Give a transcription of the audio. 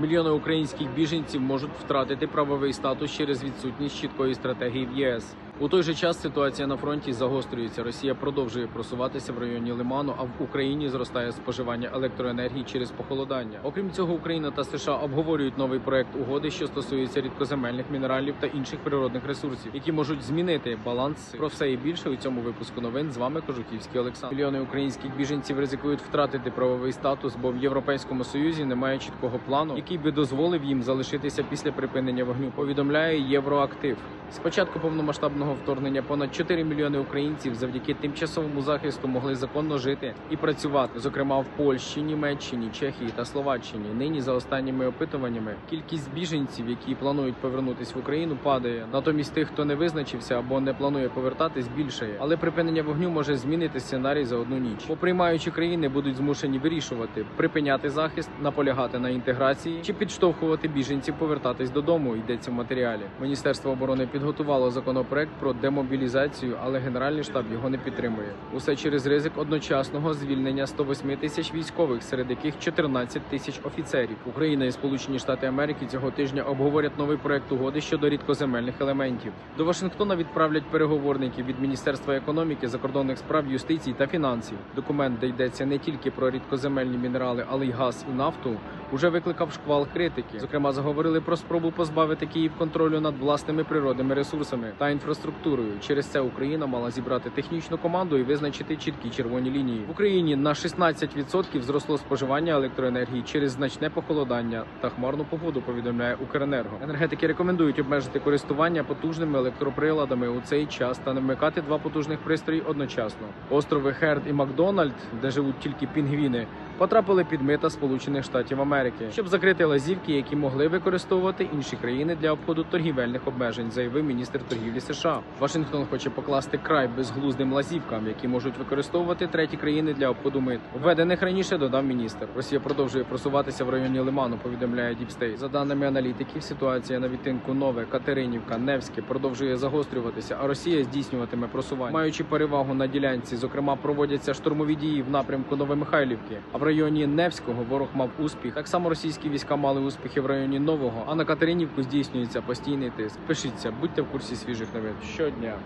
Мільйони українських біженців можуть втратити правовий статус через відсутність чіткої стратегії в ЄС. У той же час ситуація на фронті загострюється. Росія продовжує просуватися в районі Лиману, а в Україні зростає споживання електроенергії через похолодання. Окрім цього, Україна та США обговорюють новий проект угоди, що стосується рідкоземельних мінералів та інших природних ресурсів, які можуть змінити баланс. Про все і більше у цьому випуску новин з вами Кожухівський Олександр. Мільйони українських біженців ризикують втратити правовий статус, бо в Європейському Союзі немає чіткого плану, який би дозволив їм залишитися після припинення вогню. Повідомляє Євроактив. З початку повномасштабного вторгнення понад 4 мільйони українців завдяки тимчасовому захисту могли законно жити і працювати, зокрема в Польщі, Німеччині, Чехії та Словаччині. Нині за останніми опитуваннями кількість біженців, які планують повернутись в Україну, падає. Натомість тих, хто не визначився або не планує повертатись, більшає. Але припинення вогню може змінити сценарій за одну ніч. Бо приймаючі країни будуть змушені вирішувати припиняти захист, наполягати на інтеграції чи підштовхувати біженців повертатись додому. Йдеться в матеріалі. Міністерство оборони підготувало законопроект про демобілізацію, але Генеральний штаб його не підтримує. Усе через ризик одночасного звільнення 108 тисяч військових, серед яких 14 тисяч офіцерів. Україна і Сполучені Штати Америки цього тижня обговорять новий проект угоди щодо рідкоземельних елементів. До Вашингтона відправлять переговорників від Міністерства економіки, закордонних справ, юстиції та фінансів. Документ, де йдеться не тільки про рідкоземельні мінерали, але й газ і нафту, уже викликав шквал критики. Зокрема, заговорили про спробу позбавити Київ контролю над власними природними ресурсами та інфраструктурою. Через це Україна мала зібрати технічну команду і визначити чіткі червоні лінії. В Україні на 16% зросло споживання електроенергії через значне похолодання та хмарну погоду. Повідомляє Укренерго. Енергетики рекомендують обмежити користування потужними електроприладами у цей час та не вмикати два потужних пристрої одночасно. Острови Херд і Макдональд, де живуть тільки пінгвіни, потрапили під мита Сполучених Штатів Америки, щоб закрити лазівки, які могли використовувати інші країни для обходу торгівельних обмежень, заявив міністр торгівлі США. Вашингтон хоче покласти край безглуздим лазівкам, які можуть використовувати треті країни для обходу мит. Введених раніше додав міністр. Росія продовжує просуватися в районі Лиману. Повідомляє Діпстейт. За даними аналітиків, ситуація на відтинку Нове, Катеринівка, Невське продовжує загострюватися, а Росія здійснюватиме просування, маючи перевагу на ділянці. Зокрема, проводяться штурмові дії в напрямку Новомихайлівки. А в районі Невського ворог мав успіх. Так само російські війська мали успіхи в районі Нового. А на Катеринівку здійснюється постійний тиск. Пишіться, будьте в курсі свіжих новин щодня.